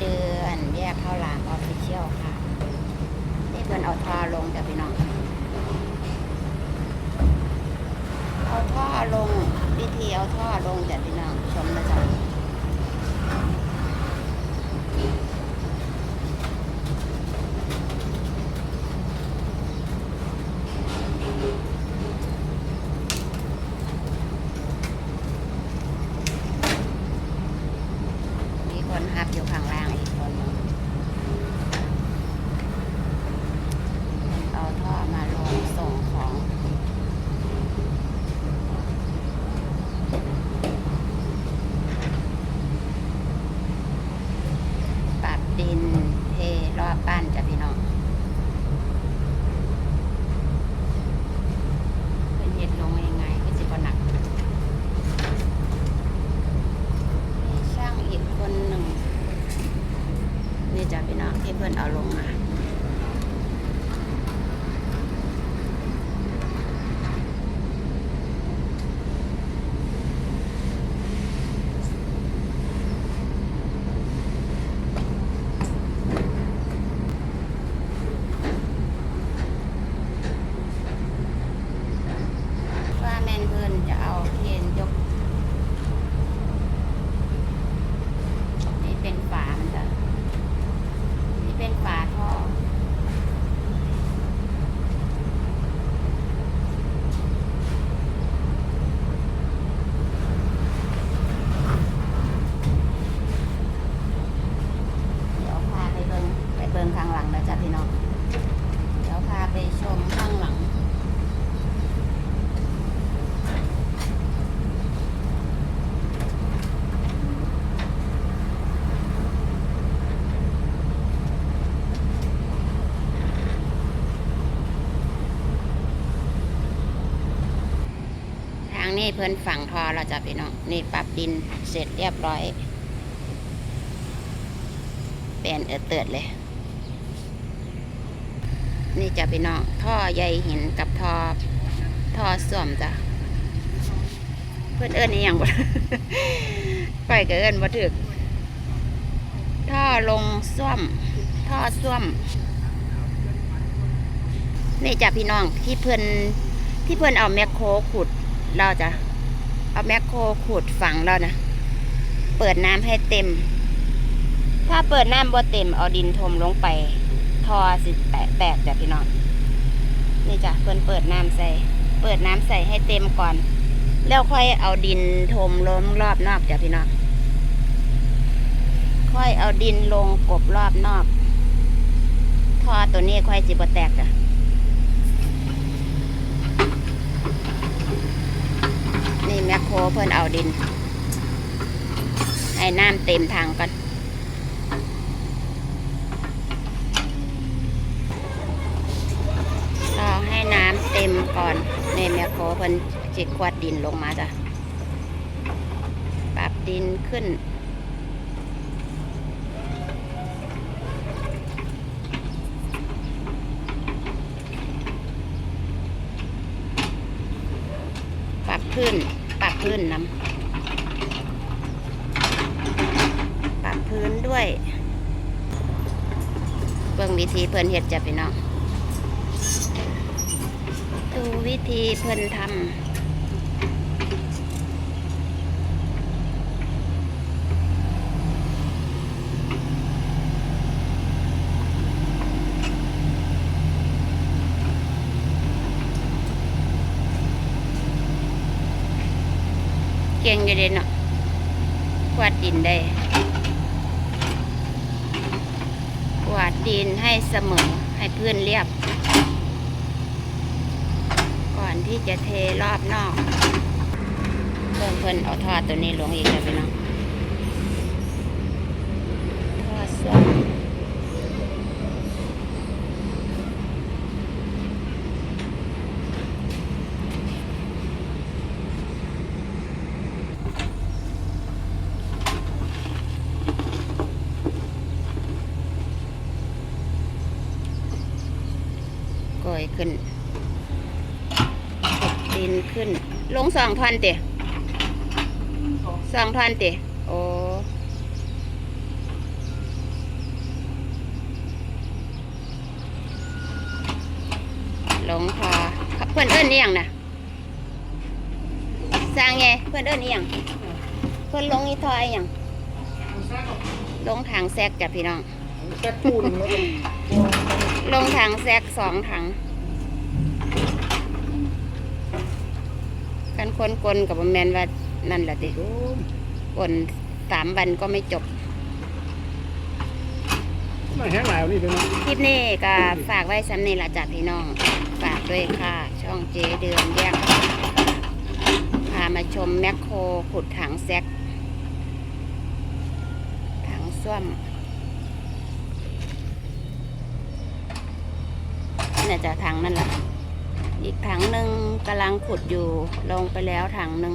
เดือนแยกเข้าหลามออฟฟิเชียลค่ะนี่เพิ่นเอาท่อลงจ้ะพี่น้อง เอาท่อลงวิธีเอาท่อลงจ้ะพี่น้องชมนะจ๊ะ นี้เพิ่นฝังทอเราจะพี่น้องนี่ปรับดินเสร็จเรียบร้อยเป็นเออเติดเลย นี่จะพี่น้องท่อใยหินกับท่อท่อส้วมจ้ะเพื่อนเอิญนี่ยังบ่ไปกับเอิญบ่ถึกท่อลงส้วมท่อส้วม นี่จะพี่น้องที่เพื่อนที่เพื่อนเอาแมคโครขุด เราจะเอาแมคโครขุดฝังเรานะเปิดน้ำให้เต็ม ถ้าเปิดน้ำบ่เต็มเอาดินถมลงไป ทอสิแตกแตกจ้ะพี่น้องนี่จ้ะเพิ่นเปิดน้ำใส่ เปิดน้ำใส่ให้เต็มก่อน แล้วค่อยเอาดินถมล้มรอบนอกจ้ะพี่น้องค่อยเอาดินลงกบรอบนอก ทอตัวนี้ค่อยจิบแตกจ้ะ นี่แมคโครเพิ่นเอาดิน ให้น้ำเต็มทางก่อนรอให้น้ำเต็มก่อนในแมคโครเพิ่นจิกควดดินลงมาจ้ะปรับดินขึ้น พื้นปรับพื้นน้ำปรับพื้นด้วยเบิ่งวิธีเพิ่นเห็ดจ้ะพี่น้องดูวิธีเพิ่นทำ ก่งอยู่เด่นเนาะกวาดดินได้กวาดดินให้เสมอให้พื้นเรียบ ก่อนที่จะเทรอบนอกเพิ่นเพิ่นเอาท่อตัวนี้ลงอีกแล้วพี่น้องท่อส้วม ขึ้นดินขึ้น ลงสองพันเตะสองพันเตะโอ้หลงพอเพื่อนเอิ้นอียงนะสร้างไงเพื่อนเอิ้นอียงเพื่อนลงอีทอยยังลงทางแซกจ้ะพี่น้องแซกปูนลงทางแซกสองถัง กันคนกลกับแมนว่านั่นแหละติโอ้มกลสามวันก็ไม่จบมาแห้งหลายวันนี้เลยนะคลิปนี้ก็ฝากไว้สำเนีละจ้ะพี่น้อง ฝากด้วยค่ะ ช่องเจเดือนแยกพามาชมแมคโครขุดถังแซกถังส้วมนี่นจะถังนั่นแหละ อีกถังหนึ่งกำลังขุดอยู่ลงไปแล้วถังหนึ่ง